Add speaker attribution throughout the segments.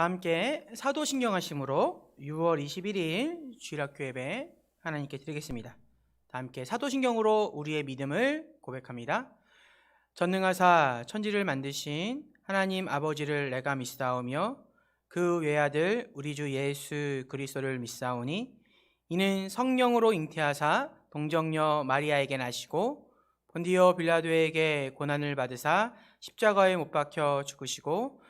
Speaker 1: 다 함께 사도신경 하심으로 6월 21일 주일학교 예배 하나님께 드리겠습니다. 다 함께 사도신경으로 우리의 믿음을 고백합니다. 전능하사 천지를 만드신 하나님 아버지를 내가 믿사오며 그 외아들 우리 주 예수 그리스도를 믿사오니 이는 성령으로 잉태하사 동정녀 마리아에게 나시고 본디오 빌라도에게 고난을 받으사 십자가에 못 박혀 죽으시고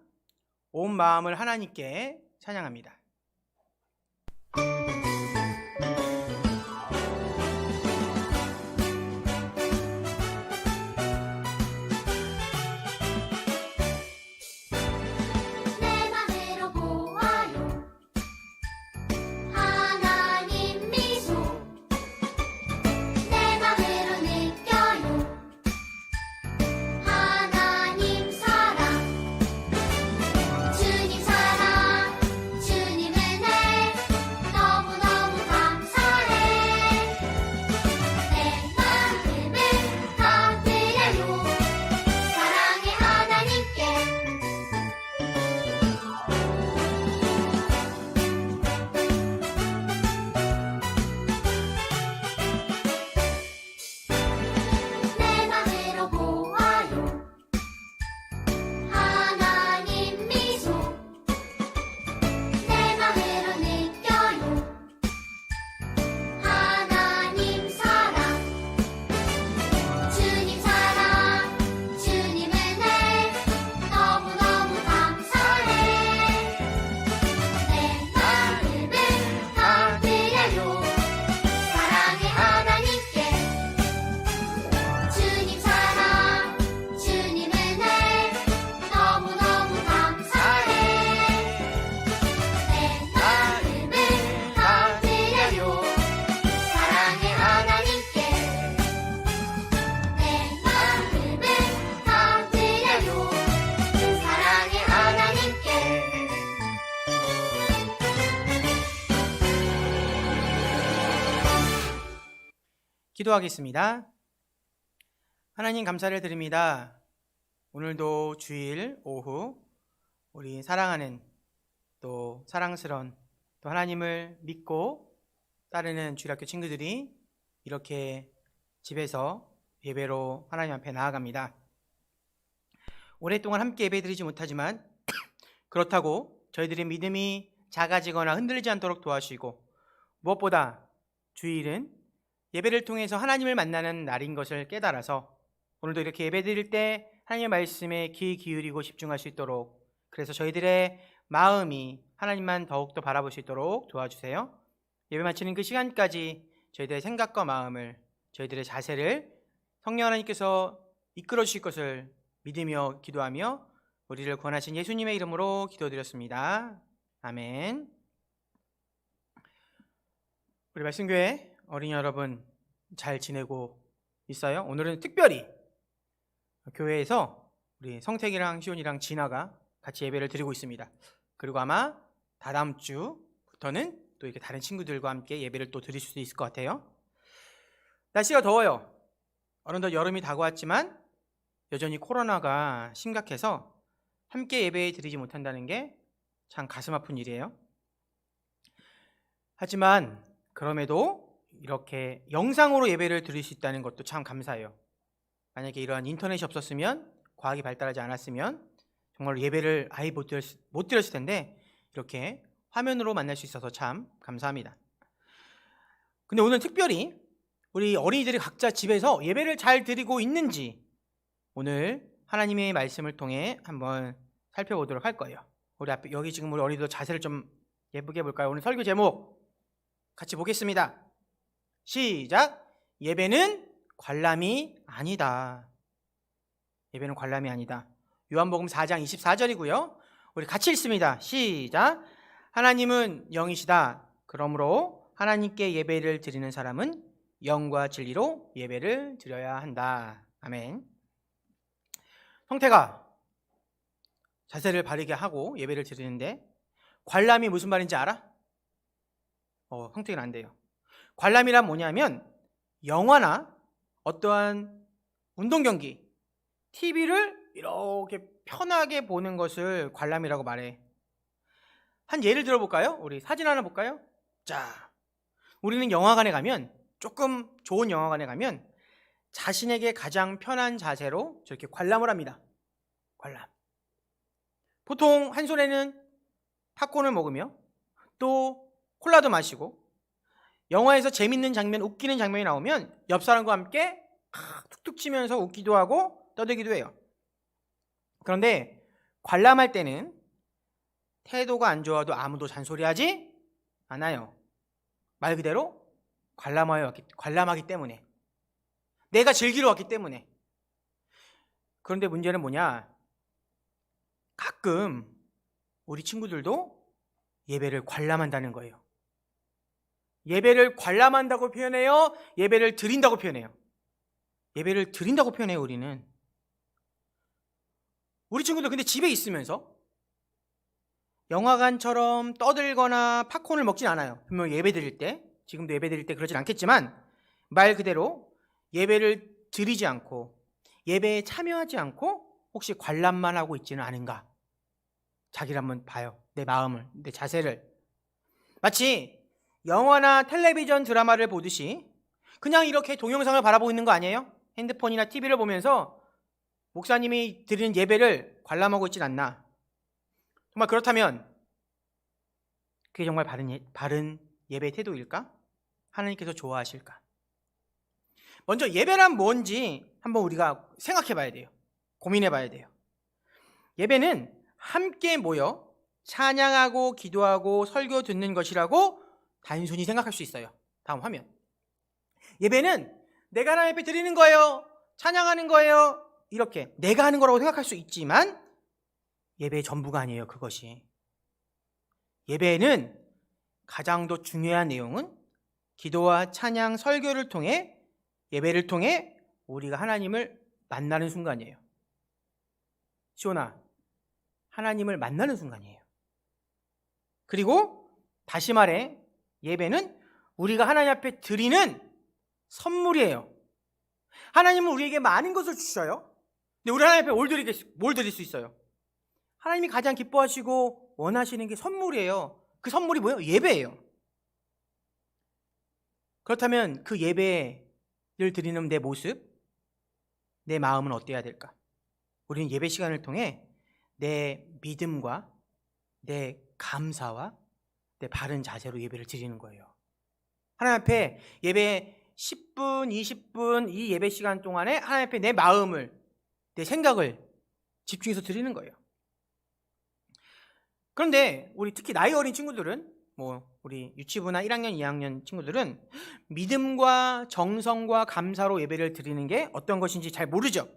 Speaker 1: 온 마음을 하나님께 찬양합니다. 기도하겠습니다. 하나님 감사를 드립니다. 오늘도 주일 오후 우리 사랑하는 또 사랑스러운 또 하나님을 믿고 따르는 주일학교 친구들이 이렇게 집에서 예배로 하나님 앞에 나아갑니다. 오랫동안 함께 예배드리지 못하지만 그렇다고 저희들의 믿음이 작아지거나 흔들리지 않도록 도와주시고 무엇보다 주일은 예배를 통해서 하나님을 만나는 날인 것을 깨달아서 오늘도 이렇게 예배 드릴 때 하나님의 말씀에 귀 기울이고 집중할 수 있도록 그래서 저희들의 마음이 하나님만 더욱더 바라볼 수 있도록 도와주세요. 예배 마치는 그 시간까지 저희들의 생각과 마음을 저희들의 자세를 성령 하나님께서 이끌어 주실 것을 믿으며 기도하며 우리를 구원하신 예수님의 이름으로 기도드렸습니다. 아멘. 우리 말씀교회 어린이 여러분 잘 지내고 있어요? 오늘은 특별히 교회에서 우리 성택이랑 시온이랑 진아가 같이 예배를 드리고 있습니다. 그리고 아마 다다음 주부터는 또 이렇게 다른 친구들과 함께 예배를 또 드릴 수도 있을 것 같아요. 날씨가 더워요. 어느덧 여름이 다가왔지만 여전히 코로나가 심각해서 함께 예배 드리지 못한다는 게 참 가슴 아픈 일이에요. 하지만 그럼에도 이렇게 영상으로 예배를 드릴 수 있다는 것도 참 감사해요. 만약에 이러한 인터넷이 없었으면 과학이 발달하지 않았으면 정말 예배를 아예 못, 드렸, 못 드렸을 텐데 이렇게 화면으로 만날 수 있어서 참 감사합니다. 근데 오늘 특별히 우리 어린이들이 각자 집에서 예배를 잘 드리고 있는지 오늘 하나님의 말씀을 통해 한번 살펴보도록 할 거예요. 우리 앞에 여기 지금 우리 어린이들 자세를 좀 예쁘게 볼까요? 오늘 설교 제목 같이 보겠습니다. 시작. 예배는 관람이 아니다. 예배는 관람이 아니다. 요한복음 4장 24절이고요. 우리 같이 읽습니다. 시작. 하나님은 영이시다. 그러므로 하나님께 예배를 드리는 사람은 영과 진리로 예배를 드려야 한다. 아멘. 성태가 자세를 바르게 하고 예배를 드리는데 관람이 무슨 말인지 알아? 어, 성태는 안 돼요. 관람이란 뭐냐면 영화나 어떠한 운동 경기, TV를 이렇게 편하게 보는 것을 관람이라고 말해. 한 예를 들어볼까요? 우리 사진 하나 볼까요? 자, 우리는 영화관에 가면 조금 좋은 영화관에 가면 자신에게 가장 편한 자세로 저렇게 관람을 합니다. 관람. 보통 한 손에는 팝콘을 먹으며 또 콜라도 마시고 영화에서 재밌는 장면, 웃기는 장면이 나오면 옆 사람과 함께 아, 툭툭 치면서 웃기도 하고 떠들기도 해요. 그런데 관람할 때는 태도가 안 좋아도 아무도 잔소리하지 않아요. 말 그대로 관람하여 왔기, 관람하기 때문에 내가 즐기러 왔기 때문에 그런데 문제는 뭐냐? 가끔 우리 친구들도 예배를 관람한다는 거예요. 예배를 관람한다고 표현해요. 예배를 드린다고 표현해요. 예배를 드린다고 표현해요, 우리는. 우리 친구들 근데 집에 있으면서 영화관처럼 떠들거나 팝콘을 먹진 않아요. 분명 예배 드릴 때. 지금도 예배 드릴 때 그러진 않겠지만 말 그대로 예배를 드리지 않고 예배에 참여하지 않고 혹시 관람만 하고 있지는 않은가? 자기를 한번 봐요. 내 마음을, 내 자세를. 마치 영화나 텔레비전 드라마를 보듯이 그냥 이렇게 동영상을 바라보고 있는 거 아니에요? 핸드폰이나 TV를 보면서 목사님이 드리는 예배를 관람하고 있진 않나? 정말 그렇다면 그게 정말 바른, 예, 바른 예배 태도일까? 하나님께서 좋아하실까? 먼저 예배란 뭔지 한번 우리가 생각해 봐야 돼요. 고민해 봐야 돼요. 예배는 함께 모여 찬양하고 기도하고 설교 듣는 것이라고 단순히 생각할 수 있어요. 다음 화면. 예배는 내가 하나님 앞에 드리는 거예요. 찬양하는 거예요. 이렇게 내가 하는 거라고 생각할 수 있지만 예배의 전부가 아니에요. 그것이. 예배는 가장 더 중요한 내용은 기도와 찬양, 설교를 통해 예배를 통해 우리가 하나님을 만나는 순간이에요. 시온아, 하나님을 만나는 순간이에요. 그리고 다시 말해 예배는 우리가 하나님 앞에 드리는 선물이에요. 하나님은 우리에게 많은 것을 주셔요. 근데 우리 하나님 앞에 뭘 드릴, 뭘 드릴 수 있어요? 하나님이 가장 기뻐하시고 원하시는 게 선물이에요. 그 선물이 뭐예요? 예배예요. 그렇다면 그 예배를 드리는 내 모습, 내 마음은 어때야 될까? 우리는 예배 시간을 통해 내 믿음과 내 감사와 내 바른 자세로 예배를 드리는 거예요. 하나님 앞에 예배 10분, 20분 이 예배 시간 동안에 하나님 앞에 내 마음을, 내 생각을 집중해서 드리는 거예요. 그런데 우리 특히 나이 어린 친구들은 뭐 우리 유치부나 1학년, 2학년 친구들은 믿음과 정성과 감사로 예배를 드리는 게 어떤 것인지 잘 모르죠.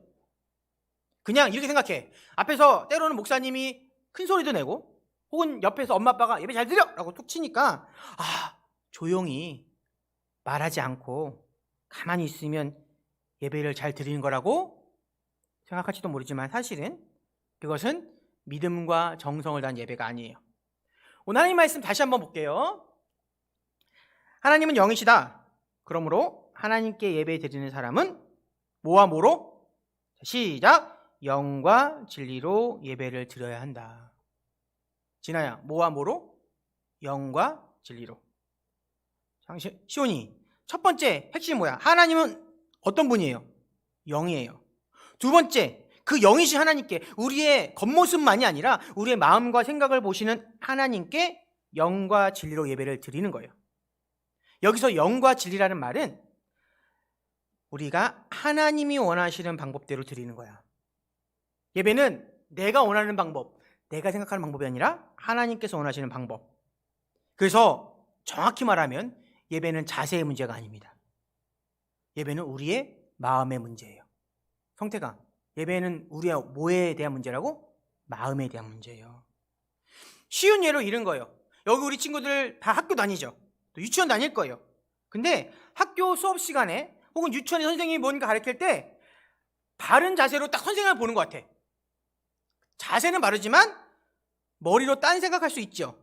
Speaker 1: 그냥 이렇게 생각해. 앞에서 때로는 목사님이 큰 소리도 내고 혹은 옆에서 엄마 아빠가 예배 잘 드려! 라고 툭 치니까 아, 조용히 말하지 않고 가만히 있으면 예배를 잘 드리는 거라고 생각할지도 모르지만 사실은 그것은 믿음과 정성을 다한 예배가 아니에요. 오늘 하나님 말씀 다시 한번 볼게요. 하나님은 영이시다. 그러므로 하나님께 예배 드리는 사람은 뭐와 뭐로? 시작. 영과 진리로 예배를 드려야 한다. 진아야, 뭐와 뭐로? 영과 진리로. 시온이, 첫 번째 핵심이 뭐야? 하나님은 어떤 분이에요? 영이에요. 두 번째, 그 영이신 하나님께 우리의 겉모습만이 아니라 우리의 마음과 생각을 보시는 하나님께 영과 진리로 예배를 드리는 거예요. 여기서 영과 진리라는 말은 우리가 하나님이 원하시는 방법대로 드리는 거야. 예배는 내가 원하는 방법, 내가 생각하는 방법이 아니라 하나님께서 원하시는 방법. 그래서 정확히 말하면 예배는 자세의 문제가 아닙니다. 예배는 우리의 마음의 문제예요. 성태가 예배는 우리의 뭐에 대한 문제라고? 마음에 대한 문제예요. 쉬운 예로 이런 거예요. 여기 우리 친구들 다 학교 다니죠. 또 유치원 다닐 거예요. 근데 학교 수업 시간에 혹은 유치원에 선생님이 뭔가 가르칠 때 바른 자세로 딱 선생님을 보는 것 같아. 자세는 바르지만 머리로 딴 생각할 수 있죠.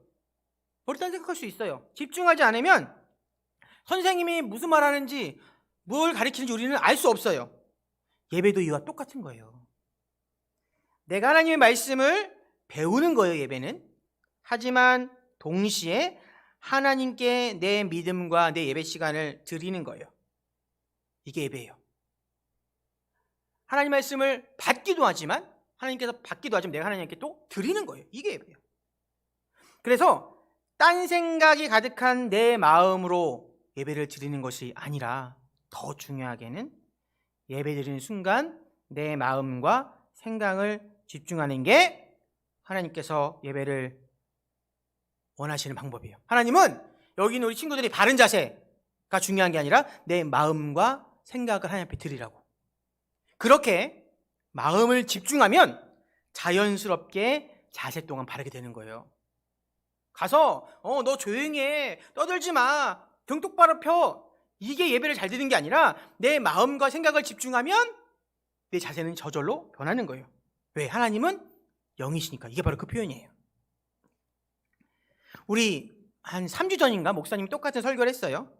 Speaker 1: 머리 딴 생각할 수 있어요. 집중하지 않으면 선생님이 무슨 말 하는지 뭘 가르치는지 우리는 알 수 없어요. 예배도 이와 똑같은 거예요. 내가 하나님의 말씀을 배우는 거예요, 예배는. 하지만 동시에 하나님께 내 믿음과 내 예배 시간을 드리는 거예요. 이게 예배예요. 하나님 말씀을 받기도 하지만 하나님께서 받기도 하지만 내가 하나님께 또 드리는 거예요. 이게 예배예요. 그래서 딴 생각이 가득한 내 마음으로 예배를 드리는 것이 아니라 더 중요하게는 예배 드리는 순간 내 마음과 생각을 집중하는 게 하나님께서 예배를 원하시는 방법이에요. 하나님은 여기 있는 우리 친구들이 바른 자세가 중요한 게 아니라 내 마음과 생각을 하나님 앞에 드리라고. 그렇게 마음을 집중하면 자연스럽게 자세 동안 바르게 되는 거예요. 가서 어 너 조용히 해 떠들지 마 등 똑바로 펴 이게 예배를 잘 드리는 게 아니라 내 마음과 생각을 집중하면 내 자세는 저절로 변하는 거예요. 왜? 하나님은 영이시니까 이게 바로 그 표현이에요. 우리 한 3주 전인가 목사님이 똑같은 설교를 했어요.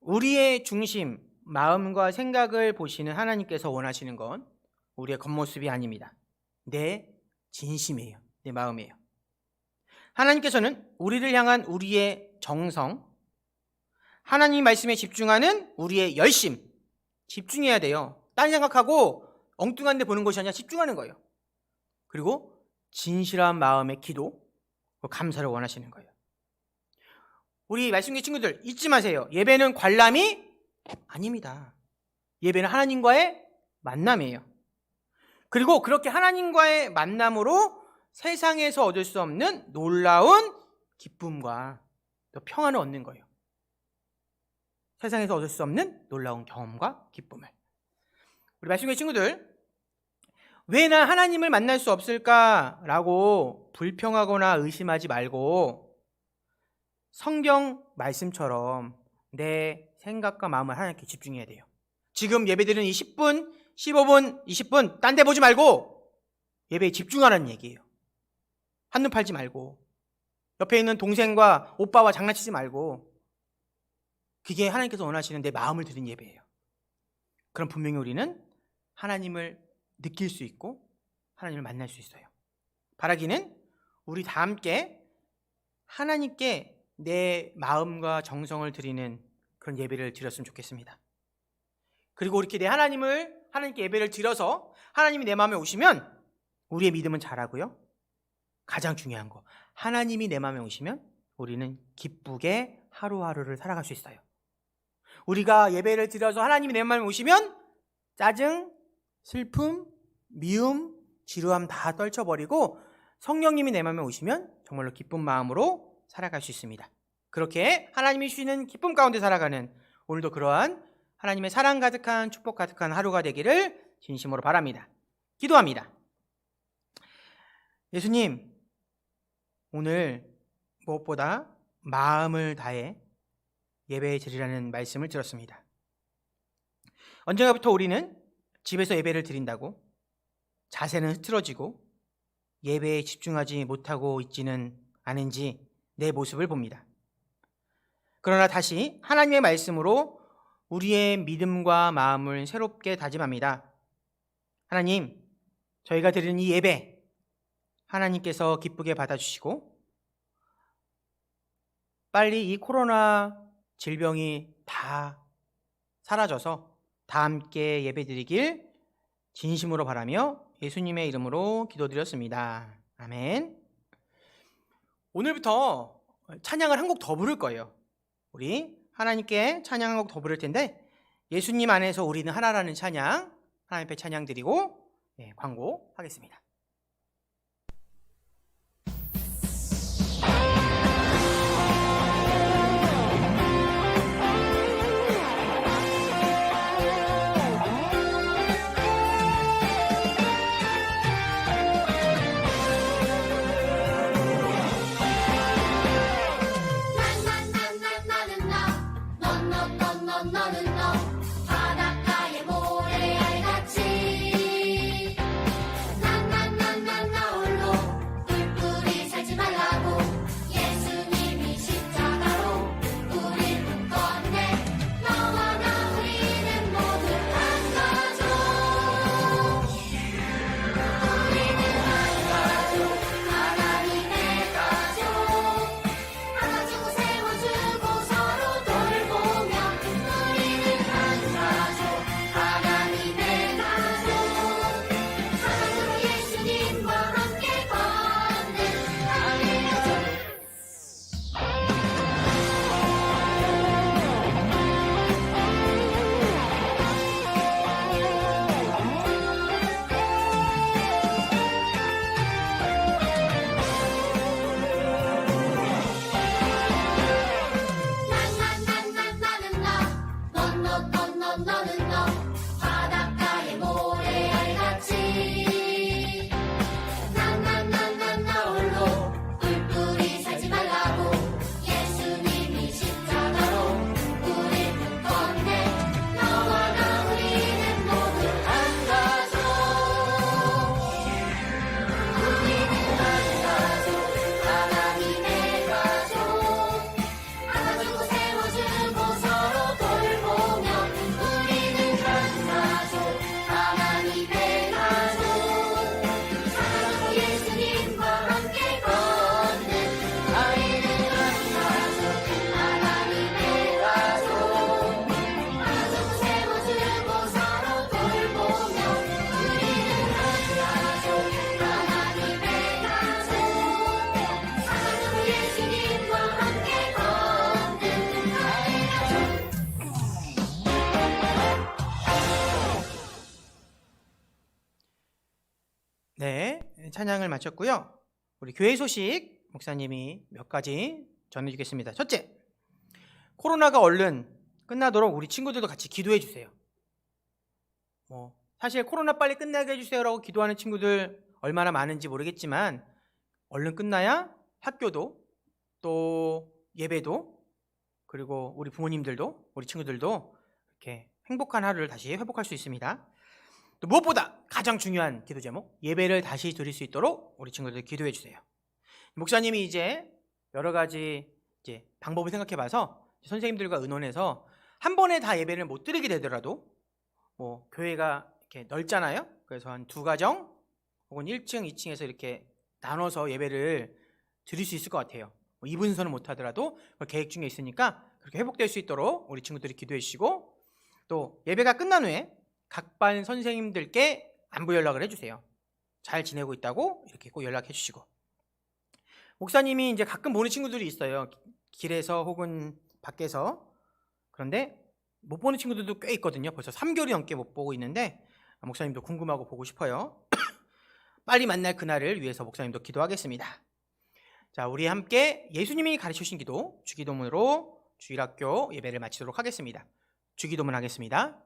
Speaker 1: 우리의 중심, 마음과 생각을 보시는 하나님께서 원하시는 건 우리의 겉모습이 아닙니다. 내 진심이에요. 내 마음이에요. 하나님께서는 우리를 향한 우리의 정성, 하나님 말씀에 집중하는 우리의 열심, 집중해야 돼요. 딴 생각하고 엉뚱한 데 보는 것이 아니라 집중하는 거예요. 그리고 진실한 마음의 기도, 감사를 원하시는 거예요. 우리 말씀기 친구들 잊지 마세요. 예배는 관람이 아닙니다. 예배는 하나님과의 만남이에요. 그리고 그렇게 하나님과의 만남으로 세상에서 얻을 수 없는 놀라운 기쁨과 또 평안을 얻는 거예요. 세상에서 얻을 수 없는 놀라운 경험과 기쁨을. 우리 말씀의 친구들, 왜 나 하나님을 만날 수 없을까라고 불평하거나 의심하지 말고 성경 말씀처럼 내 생각과 마음을 하나님께 집중해야 돼요. 지금 예배드리는 이 10분, 15분, 20분 딴 데 보지 말고 예배에 집중하라는 얘기예요. 한눈 팔지 말고 옆에 있는 동생과 오빠와 장난치지 말고 그게 하나님께서 원하시는 내 마음을 드린 예배예요. 그럼 분명히 우리는 하나님을 느낄 수 있고 하나님을 만날 수 있어요. 바라기는 우리 다 함께 하나님께 내 마음과 정성을 드리는 그런 예배를 드렸으면 좋겠습니다. 그리고 이렇게 내 하나님을 하나님께 예배를 드려서 하나님이 내 마음에 오시면 우리의 믿음은 자라고요. 가장 중요한 거 하나님이 내 마음에 오시면 우리는 기쁘게 하루하루를 살아갈 수 있어요. 우리가 예배를 드려서 하나님이 내 마음에 오시면 짜증, 슬픔, 미움, 지루함 다 떨쳐버리고 성령님이 내 마음에 오시면 정말로 기쁜 마음으로 살아갈 수 있습니다. 그렇게 하나님이 주시는 기쁨 가운데 살아가는 오늘도 그러한 하나님의 사랑 가득한 축복 가득한 하루가 되기를 진심으로 바랍니다. 기도합니다. 예수님, 오늘 무엇보다 마음을 다해 예배에 드리라는 말씀을 들었습니다. 언젠가부터 우리는 집에서 예배를 드린다고 자세는 흐트러지고 예배에 집중하지 못하고 있지는 않은지 내 모습을 봅니다. 그러나 다시 하나님의 말씀으로 우리의 믿음과 마음을 새롭게 다짐합니다. 하나님, 저희가 드리는 이 예배, 하나님께서 기쁘게 받아주시고, 빨리 이 코로나 질병이 다 사라져서 다 함께 예배 드리길 진심으로 바라며 예수님의 이름으로 기도드렸습니다. 아멘. 오늘부터 찬양을 한 곡 더 부를 거예요. 우리 하나님께 찬양 한 곡더 부를 텐데 예수님 안에서 우리는 하나라는 찬양 하나님 앞에 찬양 드리고 네, 광고하겠습니다. no, no, no, no. 찬양을 마쳤고요. 우리 교회 소식 목사님이 몇 가지 전해주겠습니다. 첫째, 코로나가 얼른 끝나도록 우리 친구들도 같이 기도해 주세요. 뭐 사실 코로나 빨리 끝나게 해주세요라고 기도하는 친구들 얼마나 많은지 모르겠지만 얼른 끝나야 학교도 또 예배도 그리고 우리 부모님들도 우리 친구들도 이렇게 행복한 하루를 다시 회복할 수 있습니다. 또 무엇보다 가장 중요한 기도 제목 예배를 다시 드릴 수 있도록 우리 친구들 기도해 주세요. 목사님이 이제 여러 가지 이제 방법을 생각해 봐서 선생님들과 의논해서 한 번에 다 예배를 못 드리게 되더라도 뭐 교회가 이렇게 넓잖아요. 그래서 한 두 가정 혹은 1층, 2층에서 이렇게 나눠서 예배를 드릴 수 있을 것 같아요. 뭐 2분선은 못 하더라도 그걸 계획 중에 있으니까 그렇게 회복될 수 있도록 우리 친구들이 기도해 주시고 또 예배가 끝난 후에 각반 선생님들께 안부 연락을 해주세요. 잘 지내고 있다고 이렇게 꼭 연락해 주시고 목사님이 이제 가끔 보는 친구들이 있어요. 길에서 혹은 밖에서 그런데 못 보는 친구들도 꽤 있거든요. 벌써 3개월이 넘게 못 보고 있는데 목사님도 궁금하고 보고 싶어요. 빨리 만날 그날을 위해서 목사님도 기도하겠습니다. 자, 우리 함께 예수님이 가르쳐 주신 기도 주기도문으로 주일학교 예배를 마치도록 하겠습니다. 주기도문 하겠습니다.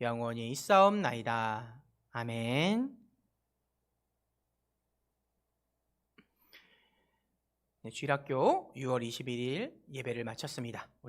Speaker 1: 영원히 있사옵나이다. 아멘. 네, 주일학교 6월 21일 예배를 마쳤습니다.